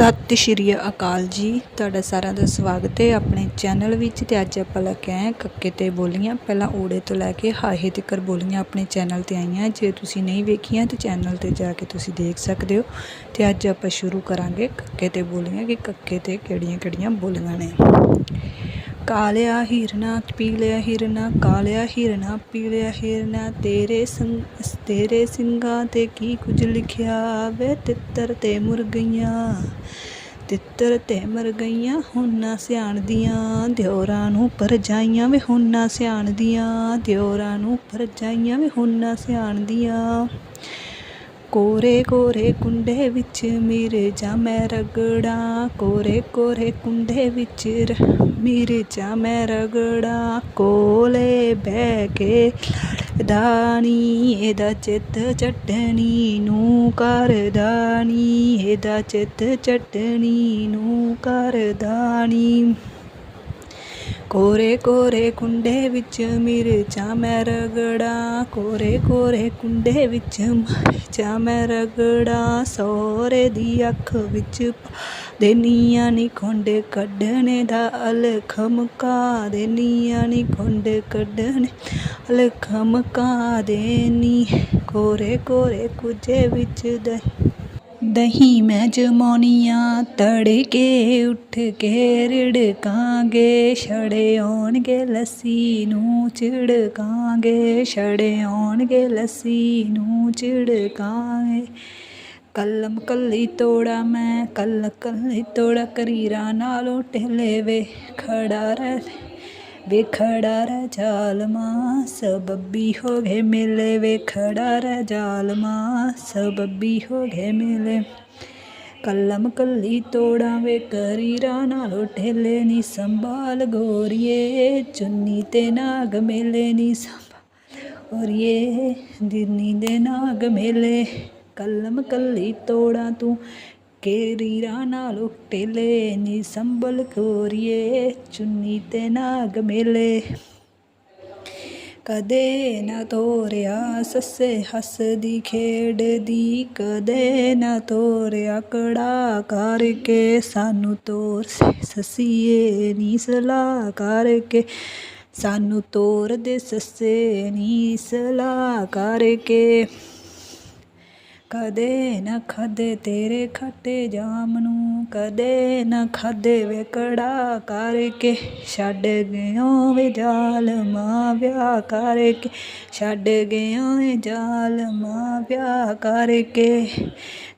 ਸਤਿ ਸ਼੍ਰੀ ਅਕਾਲ ਜੀ। ਤੁਹਾਡਾ ਸਾਰਿਆਂ ਦਾ ਸਵਾਗਤ ਹੈ ਆਪਣੇ ਚੈਨਲ ਵਿੱਚ ਤੇ ਅੱਜ ਆਪਾਂ ਲੈ ਕੇ ਆਏ ਕੱਕੇ ਤੇ ਬੋਲੀਆਂ। ਪਹਿਲਾਂ ਓੜੇ ਤੋਂ ਲੈ ਕੇ ਹਾਹੇ ਤੱਕ ਬੋਲੀਆਂ ਆਪਣੇ ਚੈਨਲ ਤੇ ਆਈਆਂ। ਜੇ ਤੁਸੀਂ ਨਹੀਂ ਵੇਖੀਆਂ ਤੇ ਚੈਨਲ ਤੇ ਜਾ ਕੇ ਤੁਸੀਂ ਦੇਖ ਸਕਦੇ ਹੋ। ਤੇ ਅੱਜ ਆਪਾਂ ਸ਼ੁਰੂ ਕਰਾਂਗੇ ਕੱਕੇ ਤੇ ਬੋਲੀਆਂ ਕਿ ਕੱਕੇ ਤੇ ਕਿਹੜੀਆਂ ਕਿਹੜੀਆਂ ਬੋਲੀਆਂ ਨੇ। ਕਾਲਿਆ ਹਿਰਨਾ ਪੀਲਿਆ ਹਿਰਨਾ, ਕਾਲਿਆ ਹਿਰਨਾ ਪੀਲਿਆ ਹਿਰਨਾ, ਤੇਰੇ ਸੰਗ, ਤੇਰੇ ਸਿੰਘਾਂ ਤੇ ਕੀ ਕੁਝ ਲਿਖਿਆ ਵੇ? ਤਿੱਤਰ ਤੇ ਮੁਰਗਈਆਂ ਤਿੱਤਰ ਤੇ ਮਰ ਗਈਆਂ ਹੁਣ ਨਾ ਸਿਆਣਦੀਆਂ ਦਿਓਰਾਂ ਨੂੰ ਪਰਜਾਈਆਂ ਵੇ ਹੁਣ ਨਾ ਸਿਆਣਦੀਆਂ ਦਿਓਰਾਂ ਨੂੰ ਪਰਜਾਈਆਂ ਵੇ ਹੁਣ ਨਾ ਸਿਆਣਦੀਆਂ ਕੋਰੇ ਕੋਰੇ ਕੁੰਡੇ ਵਿੱਚ ਮਿਰਜ਼ਾ ਮੈਂ ਰਗੜਾ। ਕੋਰੇ ਕੋਰੇ ਕੁੰਡੇ ਵਿੱਚ ਮਿਰਜ਼ਾ ਮੈਂ ਰਗੜਾ। ਕੋਲੇ ਬਹਿ ਕੇ ਦਾਨੀ ਇਹਦਾ ਚਿੱਤ ਚਟਣੀ ਨੂੰ ਕਰਦਾ ਇਹਦਾ ਚਿੱਤ ਚਟਣੀ ਨੂੰ ਕਰਦਾ ਨੀ ਕੋਰੇ ਕੋਰੇ ਕੁੰਡੇ ਵਿੱਚ ਮਿਰਚਾਂ ਮੈਂ ਰਗੜਾ, ਕੋਰੇ ਕੋਰੇ ਕੁੰਡੇ ਵਿੱਚ ਮਿਰਚਾਂ ਮੈਂ ਰਗੜਾ ਸੋਰੇ ਦੀ ਅੱਖ ਵਿੱਚ ਪਾ ਦੇਨੀਆਂ ਨੀ ਖੁੰਡ ਕੱਢਣੇ ਦਾ ਅਲਖਮਕਾ ਦੇਨੀਆਂ ਨੀ ਖੁੰਡ ਕੱਢਣੇ ਅਲਖਮਕਾ ਦੇਨੀ, ਕੋਰੇ ਕੋਰੇ ਕੁਝੇ ਵਿੱਚ ਦਹੀਂ ਦਹੀਂ ਮੈਂ ਜਮਾਉਣੀਆਂ ਤੜਕੇ ਉੱਠ ਕੇ ਰਿੜਕਾਂਗੇ, ਛੜੇ ਆਉਣਗੇ ਲੱਸੀ ਨੂੰ ਚਿੜਕਾਂਗੇ ਛੜੇ ਆਉਣਗੇ ਲੱਸੀ ਨੂੰ ਚਿੜਕਾਂਗੇ ਕਲਮ ਕੱਲੀ ਤੋੜਾ ਮੈਂ ਕੱਲ ਕੱਲੀ ਤੋੜਾ ਕਰੀਰਾ ਨਾਲੋਂ ਟਹਿਲੇ ਵੇ ਖੜਾ ਰਹਿ ਵੇ ਖੜਾ ਸਬੱਬੀ ਹੋ ਗਏ ਮੇਲੇ ਵੇ ਰਜਾਲਮਾ ਰਹਿ ਸਬੱਬੀ ਹੋ ਗਏ ਮੇਲੇ। ਕਲਮ ਕੱਲੀ ਤੋੜਾਂ ਵੇ ਕਰੀਰਾ ਨਾਲੋਂ ਠੇਲੇ ਨੀ ਸੰਭਾਲ ਗੋਰੀਏ, ਚੁੰਨੀ ਤੇ ਨਾਗ ਮੇਲੇ ਨੀ ਸੰਭਾਲ ਗੋਰੀਏ, ਦਿਨੀ ਦੇ ਨਾਗ ਮੇਲੇ। ਕਲਮ ਕੱਲੀ ਤੋੜਾਂ ਤੂੰ ਕੇ ਕੇਰੀਰਾ ਨਾਲੋਂ ਢੇਲੇ ਨੀ ਸੰਭਲ ਗੋਰੀਏ ਚੁੰਨੀ ਤੇ ਨਾਗ ਮੇਲੇ। ਕਦੇ ਨਾ ਤੋਰਿਆ ਸੱਸੇ ਹੱਸਦੀ ਖੇਡਦੀ ਕਦੇ ਨਾ ਤੋਰਿਆ ਕੜਾ ਕਰਕੇ। ਸਾਨੂੰ ਤੋਰ ਸੱਸੀਏ ਨੀ ਸਲਾਹ ਕਰਕੇ। ਸਾਨੂੰ ਤੋਰ ਦੇ ਸੱਸੇ ਨੀ ਸਲਾਹ ਕਰਕੇ। ਕਦੇ ਨਾ ਖਾਦੇ ਤੇਰੇ ਖੱਟੇ ਜਾਮ ਨੂੰ, ਕਦੇ ਨਾ ਖਾਦੇ ਵੇ ਕੜਾ ਕਰਕੇ। ਛੱਡ ਗਿਓ ਵੇ ਜ਼ਾਲਮਾ ਵਿਆਹ ਕਰਕੇ। ਛੱਡ ਗਿਓ ਵੇ ਜ਼ਾਲਮਾ ਵਿਆਹ ਕਰਕੇ।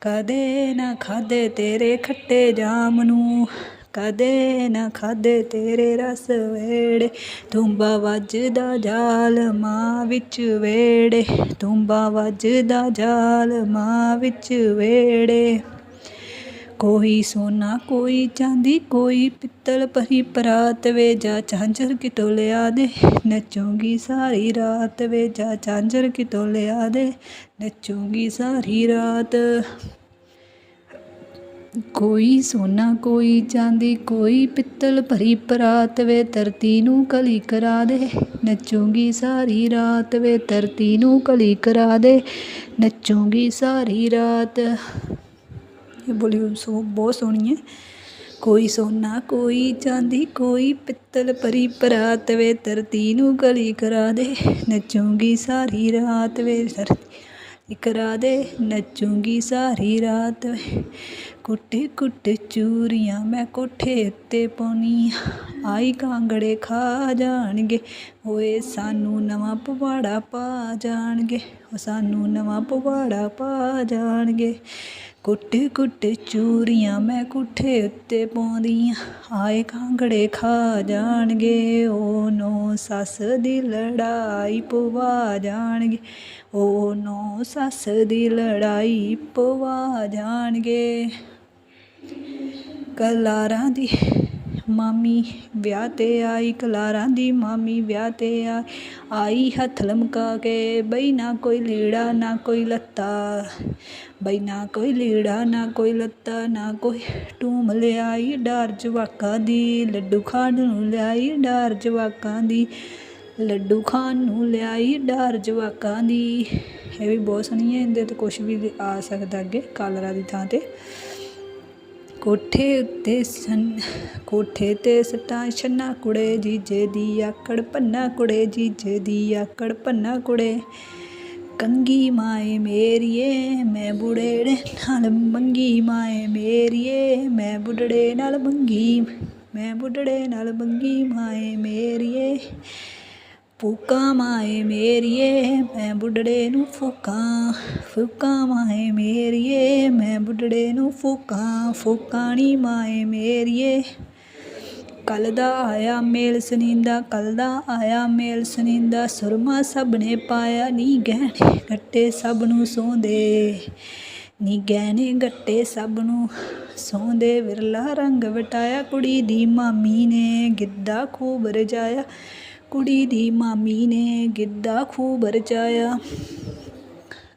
ਕਦੇ ਨਾ ਖਾਦੇ ਤੇਰੇ ਖੱਟੇ ਜਾਮ ਨੂੰ ਕਦੇ ਨਾ ਖਾਦੇ ਤੇਰੇ ਰਸ ਵੇੜੇ ਤੁੰਬਾ ਵੱਜਦਾ ਜਾਲਮਾ ਵਿੱਚ ਵੇੜੇ ਤੁੰਬਾ ਵੱਜਦਾ ਜਾਲਮਾ ਵਿੱਚ ਵੇੜੇ। ਕੋਈ ਸੋਨਾ, ਕੋਈ ਚਾਂਦੀ, ਕੋਈ ਪਿੱਤਲ, ਭਰੀ ਪਰਾਤ ਵੇ ਜਾ ਝਾਂਜਰ ਕਿਤੋਂ ਲਿਆ ਦੇ, ਨੱਚੂਗੀ ਸਾਰੀ ਰਾਤ ਵੇ ਜਾ ਝਾਂਜਰ ਕਿਤੋਂ ਲਿਆ ਦੇ, ਨੱਚੂਗੀ ਸਾਰੀ ਰਾਤ। ਕੋਈ ਸੋਨਾ ਕੋਈ ਚਾਂਦੀ, ਕੋਈ ਪਿੱਤਲ ਭਰੀ ਪਰਾਤ ਵੇ ਧਰਤੀ ਨੂੰ ਕਲੀ ਕਰਾ ਦੇ। ਨੱਚੂਗੀ ਸਾਰੀ ਰਾਤ ਵੇ ਧਰਤੀ ਨੂੰ ਕਲੀ ਕਰਾ ਦੇ। ਨੱਚੂਗੀ ਸਾਰੀ ਰਾਤ। ਇਹ ਬੋਲੀ ਸੋ, ਬਹੁਤ ਸੋਹਣੀ ਹੈ। ਕੋਈ ਸੋਨਾ, ਕੋਈ ਚਾਂਦੀ, ਕੋਈ ਪਿੱਤਲ ਭਰੀ ਪਰਾਤ ਵੇ ਧਰਤੀ ਨੂੰ ਕਲੀ ਕਰਾ ਦੇ। ਨੱਚੂਗੀ ਸਾਰੀ ਰਾਤ ਵੇ ਧਰਤੀ ਕਰਾ ਦੇ। ਨੱਚੂਗੀ ਸਾਰੀ ਰਾਤ ਵੇ ਕੁੱਟੇ ਕੁੱਟੇ ਚੂਰੀਆਂ ਮੈਂ ਕੋਠੇ ਉੱਤੇ ਪਾਉਣੀ ਆਈ ਕਾਂਗੜੇ ਖਾ ਜਾਣਗੇ। ਓਏ ਸਾਨੂੰ ਨਵਾਂ ਪਵਾੜਾ ਪਾ ਜਾਣਗੇ। ਓ ਸਾਨੂੰ ਨਵਾਂ ਪਵਾੜਾ ਪਾ ਜਾਣਗੇ। ਕੁੱਟੇ ਕੁੱਟੇ ਚੂਰੀਆਂ ਮੈਂ ਕੁੱਠੇ ਉੱਤੇ ਪਾਉਂਦੀਆਂ। ਆਏ ਕਾਂਗੜੇ ਖਾ ਜਾਣਗੇ। ਓ ਨੋ ਸੱਸ ਦੀ ਲੜਾਈ ਪਵਾ ਜਾਣਗੇ। ਓ ਨੋ ਸੱਸ ਦੀ ਲੜਾਈ ਪਵਾ ਜਾਣਗੇ। ਕਲਾਰਾਂ ਦੀ ਮਾਮੀ ਵਿਆਹ ਤੇ ਆਈ, ਕਲਾਰਾਂ ਦੀ ਮਾਮੀ ਵਿਆਹ ਤੇ ਆ ਆਈ ਹੱਥ ਲਮਕਾ ਕੇ, ਬਈ ਨਾ ਕੋਈ ਲੀੜਾ, ਨਾ ਕੋਈ ਲੱਤਾ। ਬਈ ਨਾ ਕੋਈ ਲੀੜਾ, ਨਾ ਕੋਈ ਲੱਤਾ, ਨਾ ਕੋਈ ਟੂਮ ਲਿਆਈ ਡਰ ਜਵਾਕਾਂ ਦੀ। ਲੱਡੂ ਖਾਣ ਨੂੰ ਲਿਆਈ ਡਰ ਜਵਾਕਾਂ ਦੀ। ਲੱਡੂ ਖਾਣ ਨੂੰ ਲਿਆਈ ਡਰ ਜਵਾਕਾਂ ਦੀ। ਇਹ ਵੀ ਬਹੁਤ ਸੋਹਣੀ ਹੈ ਇਹਦੇ ਤੇ ਕੁਝ ਵੀ ਆ ਸਕਦਾ ਅੱਗੇ, ਕਾਲਰਾ ਦੀ ਥਾਂ ਤੇ। ਕੋਠੇ ਉੱਤੇ ਸਨ, ਕੋਠੇ ਤੇ ਸਟਾਂ ਛੰਨਾ ਕੁੜੇ ਜੀਜੇ ਦੀ ਆਕੜ, ਪੰਨਾ ਕੁੜੇ ਜੀਜੇ ਦੀ ਆਕੜ, ਪੰਨਾ ਕੁੜੇ। ਕੰਗੀ ਮਾਏ ਮੇਰੀਏ, ਮੈਂ ਬੁੜੇੜੇ ਨਾਲ ਮੰਗੀ ਮਾਏ ਮੇਰੀਏ, ਮੈਂ ਬੁੱਢੜੇ ਨਾਲ ਮੰਗੀ, ਮੈਂ ਬੁੱਢੜੇ ਨਾਲ ਮੰਗੀ ਮਾਏ ਮੇਰੀਏ। ਫੂਕਾਂ ਮਾਏ ਮੇਰੀਏ, ਮੈਂ ਬੁੱਢੜੇ ਨੂੰ ਫੂਕਾਂ। ਫੂਕਾਂ ਮਾਏ ਮੇਰੀਏ, ਮੈਂ ਬੁੱਢੜੇ ਨੂੰ ਫੂਕਾਂ। ਫੂਕਾਣੀ ਮਾਏ ਮੇਰੀਏ। ਕੱਲ ਦਾ ਆਇਆ ਮੇਲ ਸੁਨੀਂਦਾ ਕੱਲ ਦਾ ਆਇਆ ਮੇਲ ਸੁਨੀਂਦਾ। ਸੁਰਮਾ ਸਭ ਨੇ ਪਾਇਆ ਨੀ ਗਹਿਣੇ, ਗੱਟੇ ਸਭ ਨੂੰ ਸੌਂਦੇ। ਨੀ ਗਹਿਣੇ, ਗੱਟੇ ਸਭ ਨੂੰ ਸੌਂਦੇ। ਵਿਰਲਾ ਰੰਗ ਵਟਾਇਆ ਕੁੜੀ ਦੀ ਮਾਮੀ ਨੇ, ਗਿੱਧਾ ਖੂਬ ਰਜਾਇਆ। ਕੁੜੀ ਦੀ ਮਾਮੀ ਨੇ ਗਿੱਧਾ ਖੂਬ ਰਚਾਇਆ।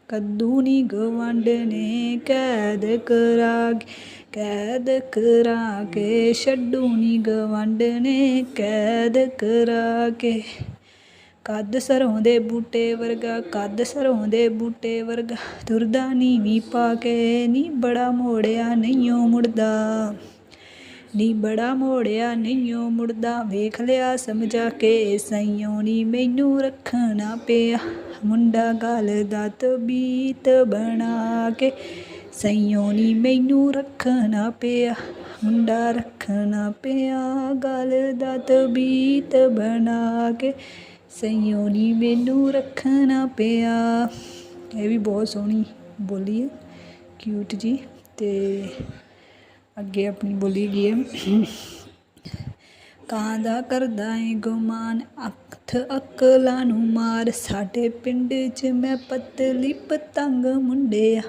ਕੱਦੂ ਨੀ ਗਵੰਡ ਨੇ ਕੈਦ ਕਰਾ ਕੇ, ਕੈਦ ਕਰਾ ਕੇ, ਛੱਡੂ ਨੀ ਗਵੰਡ ਨੇ ਕੈਦ ਕਰਾ ਕੇ। ਕੱਦ ਸਰੋਂ ਦੇ ਬੂਟੇ ਵਰਗਾ, ਕੱਦ ਸਰੋਂ ਦੇ ਬੂਟੇ ਵਰਗਾ ਤੁਰਦਾ ਨੀਵੀਂ ਪਾ ਕੇ ਨੀ ਬੜਾ ਮੋੜਿਆ ਨਹੀਂਓ ਮੁੜਦਾ। ਨੀ ਬੜਾ ਮੋੜਿਆ, ਨਹੀਂਓ ਮੁੜਦਾ। ਵੇਖ ਲਿਆ, ਸਮਝਾ ਕੇ ਸਈਓ ਨੀ ਮੈਨੂੰ ਰੱਖਣਾ ਪਿਆ। ਮੁੰਡਾ ਗਾਲ ਦਾ ਤਬੀਤ ਬਣਾ ਕੇ ਸਈਓ ਨੀ ਮੈਨੂੰ ਰੱਖਣਾ ਪਿਆ। ਮੁੰਡਾ ਰੱਖਣਾ ਪਿਆ, ਗਾਲ ਦਾ ਤਬੀਤ ਬਣਾ ਕੇ ਸਈਓ ਨੀ ਮੈਨੂੰ ਰੱਖਣਾ ਪਿਆ। ਇਹ ਵੀ ਬਹੁਤ ਸੋਹਣੀ ਬੋਲੀ ਹੈ। ਕਿਊਟ ਜੀ ਤੇ ਅੱਗੇ ਆਪਣੀ ਬੋਲੀ ਗਈ ਹੈ। ਕਾਂ ਦਾ ਕਰਦਾ ਏ ਗੁਮਾਨ? ਅੱਖ ਅਕਲਾਂ ਨੂੰ ਮਾਰ। ਸਾਡੇ ਪਿੰਡ 'ਚ ਮੈਂ ਪਤਲੀ ਪਤੰਗ ਮੁੰਡਿਆ।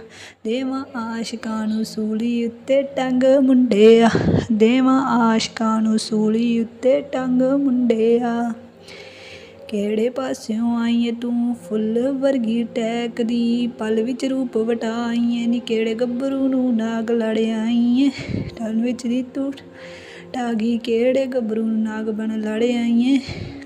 ਦੇਵਾਂ ਆਸ਼ਕਾਂ ਨੂੰ ਸੂਲੀ ਉੱਤੇ ਟੰਗ ਮੁੰਡਿਆ। ਦੇਵਾਂ ਆਸ਼ਕਾਂ ਨੂੰ ਸੂਲੀ ਉੱਤੇ ਟੰਗ ਮੁੰਡਿਆ। ਕਿਹੜੇ ਪਾਸਿਓਂ ਆਈਏ ਤੂੰ? ਫੁੱਲ ਵਰਗੀ ਟੈਕ ਦੀ ਪਲ ਵਿੱਚ ਰੂਪ ਵਟਾਈਏ। ਨੀ ਕਿਹੜੇ ਗੱਭਰੂ ਨੂੰ ਨਾਗ ਲੜ ਆਈਏ ਟਲ ਵਿੱਚ ਦੀ ਤੂੰ ਟਾਗੀ ਕਿਹੜੇ ਗੱਭਰੂ ਨੂੰ ਨਾਗ ਬਣ ਲੜ ਆਈਏ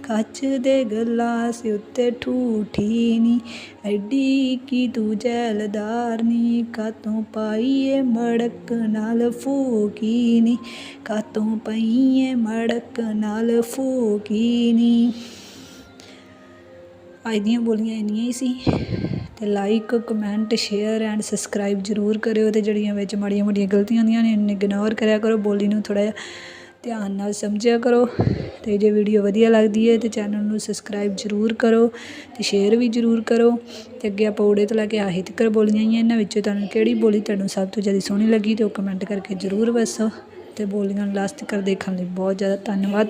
ਕੱਚ ਦੇ ਗਲਾਸ ਉੱਤੇ ਠੂਠੀ ਨੀ। ਐਡੀ ਕੀ ਤੂੰ ਜੈਲਦਾਰ ਨੀ? ਕਾਤੋਂ ਪਾਈਏ ਮੜਕ ਨਾਲ ਫੂਕੀ ਨੀ? ਕਾਤੋਂ ਪਈਏ ਮੜਕ ਨਾਲ ਫੂਕੀ ਨੀ? ਅੱਜ ਦੀਆਂ ਬੋਲੀਆਂ ਇੰਨੀਆਂ ਹੀ ਸੀ ਤੇ like comment share and subscribe ਜ਼ਰੂਰ ਕਰਿਓ ਤੇ ਜਿਹੜੀਆਂ ਵਿੱਚ ਮਾੜੀਆਂ ਮੋਟੀਆਂ ਗਲਤੀਆਂ ਹੁੰਦੀਆਂ ਨੇ, ਇਹਨੂੰ ਇਗਨੋਰ ਕਰਿਆ ਕਰੋ, ਬੋਲੀ ਨੂੰ ਥੋੜਾ ਜਿਹਾ ਧਿਆਨ ਨਾਲ ਸਮਝਿਆ ਕਰੋ ਤੇ ਜੇ ਵੀਡੀਓ ਵਧੀਆ ਲੱਗਦੀ ਹੈ ਤੇ ਚੈਨਲ ਨੂੰ ਸਬਸਕ੍ਰਾਈਬ ਜ਼ਰੂਰ ਕਰੋ ਤੇ ਸ਼ੇਅਰ ਵੀ ਜ਼ਰੂਰ ਕਰੋ ਤੇ ਅੱਗੇ ਆਪਾਂ ਉੜੇ ਤੋਂ ਲੈ ਕੇ ਆਹੀ ਤੱਕ ਬੋਲੀਆਂ ਆਈਆਂ, ਇਹਨਾਂ ਵਿੱਚੋਂ ਤੁਹਾਨੂੰ ਕਿਹੜੀ ਬੋਲੀ ਤੁਹਾਨੂੰ ਸਭ ਤੋਂ ਜ਼ਿਆਦਾ ਸੋਹਣੀ ਲੱਗੀ ਤੇ ਉਹ ਕਮੈਂਟ ਕਰਕੇ ਜ਼ਰੂਰ ਦੱਸੋ ਤੇ ਬੋਲੀਆਂ ਨੂੰ ਲਾਸਟ ਤੱਕ ਦੇਖਣ ਲਈ ਬਹੁਤ ਜ਼ਿਆਦਾ ਧੰਨਵਾਦ।